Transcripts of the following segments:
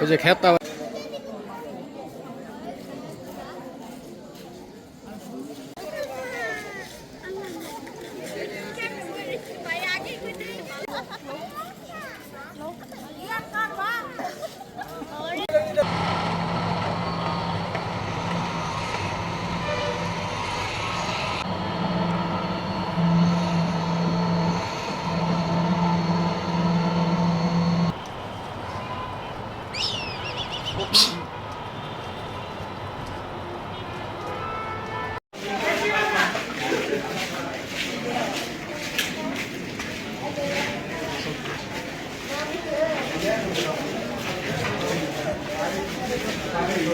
ওই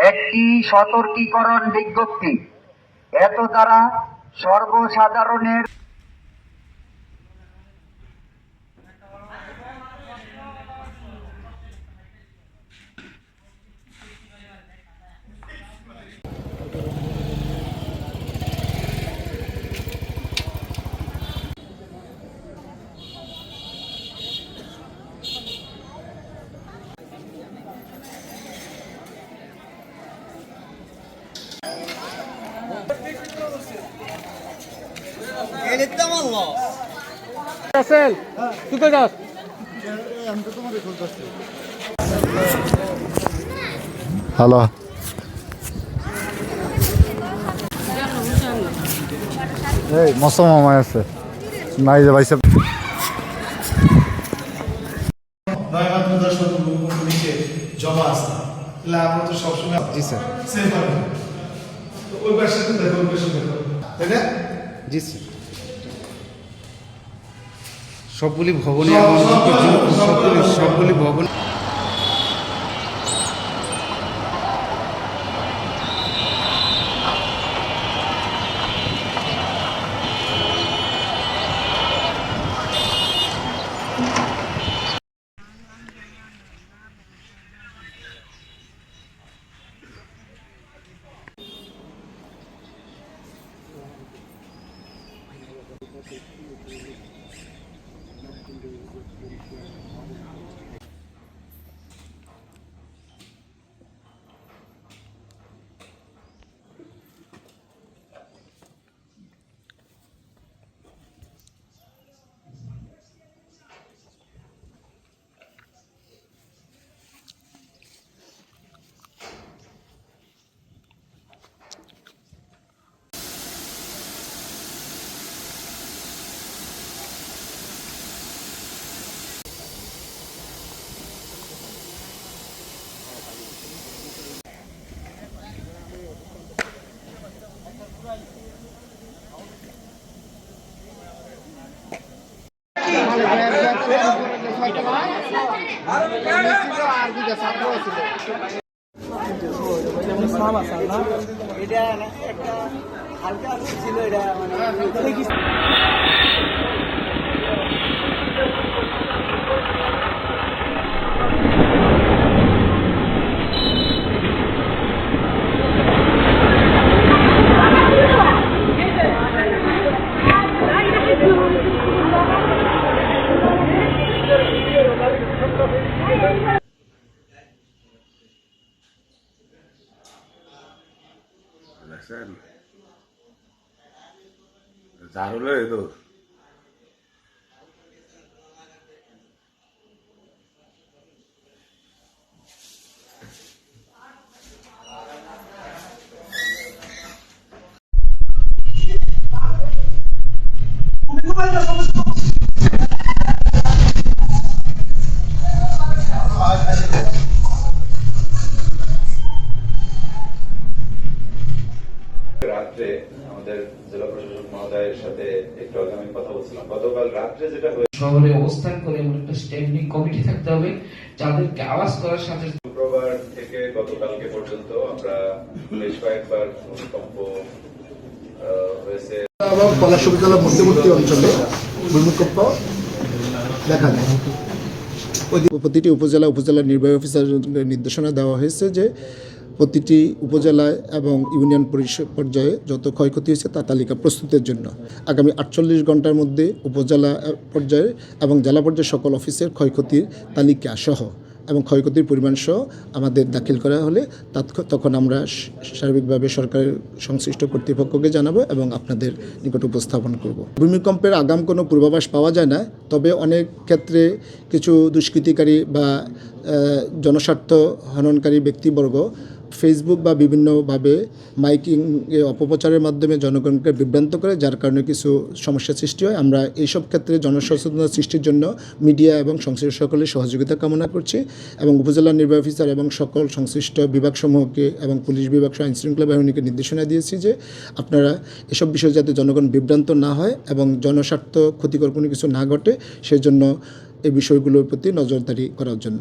একটি সতর্কীকরণ বিজ্ঞপ্তি। এত দ্বারা সর্বসাধারণের আছেন তুই কই যাস হ্যালো। এই মৌসুম মামায় আছে। নাই যে ভাইসে নয়বার প্রদর্শন নিচে জমা আছে তাহলে আমরা তো সবসময় জি স্যার। সেভ পাবেন ওই পাশে দেখো ওই পাশে দেখো তাই না জি স্যার। সবগুলি ভবনে সব- আমার সব- সব- সবগুলি সব- সবগুলি ভবন দেখছেন দারুলো এ তো রাত্রে আমাদের জেলা মহোদয়ের সাথে একটু আগে আমি শহরে অবস্থান করে এমন একটা স্ট্যান্ডিং কমিটি থাকতে হবে যাদেরকে আওয়াজ করার সাথে শুক্রবার থেকে গতকালকে পর্যন্ত আমরা বেশ কয়েকবার ভূমিকম্প হয়েছে। পলাশ মধ্যবর্তী অঞ্চলে ভূমিকম্প দেখা যায়। প্রতিটি উপজেলা উপজেলা নির্বাহী অফিসার নির্দেশনা দেওয়া হয়েছে যে প্রতিটি উপজেলায় এবং ইউনিয়ন পরিষদ পর্যায়ে যত ক্ষয়ক্ষতি হয়েছে তা তালিকা প্রস্তুতের জন্য। আগামী আটচল্লিশ ঘণ্টার মধ্যে উপজেলা পর্যায়ে এবং জেলা পর্যায়ে সকল অফিসের ক্ষয়ক্ষতির তালিকা সহ এবং ক্ষয়ক্ষতির পরিমাণ সহ আমাদের দাখিল করা হলে তখন আমরা সার্বিকভাবে সরকারের সংশ্লিষ্ট কর্তৃপক্ষকে জানাব এবং আপনাদের নিকট উপস্থাপন করব। ভূমিকম্পের আগাম কোনো পূর্বাভাস পাওয়া যায় না, তবে অনেক ক্ষেত্রে কিছু দুষ্কৃতিকারী বা জনস্বার্থ হননকারী ব্যক্তিবর্গ ফেসবুক বা বিভিন্নভাবে মাইকিং এ অপপ্রচারের মাধ্যমে জনগণকে বিভ্রান্ত করে, যার কারণে কিছু সমস্যা সৃষ্টি হয়। আমরা এইসব ক্ষেত্রে জনসচেতনতা সৃষ্টির জন্য মিডিয়া এবং সংশ্লিষ্ট সকলের সহযোগিতা কামনা করছি এবং উপজেলা নির্বাহী অফিসার এবং সকল সংশ্লিষ্ট বিভাগসমূহকে এবং পুলিশ বিভাগ সহ আইনশৃঙ্খলা বাহিনীকে নির্দেশনা দিয়েছি যে আপনারা এসব বিষয়ে যাতে জনগণ বিভ্রান্ত না হয় এবং জনস্বার্থ ক্ষতিকর কোনো কিছু না ঘটে, সেজন্য এই বিষয়গুলোর প্রতি নজরদারি করার জন্য।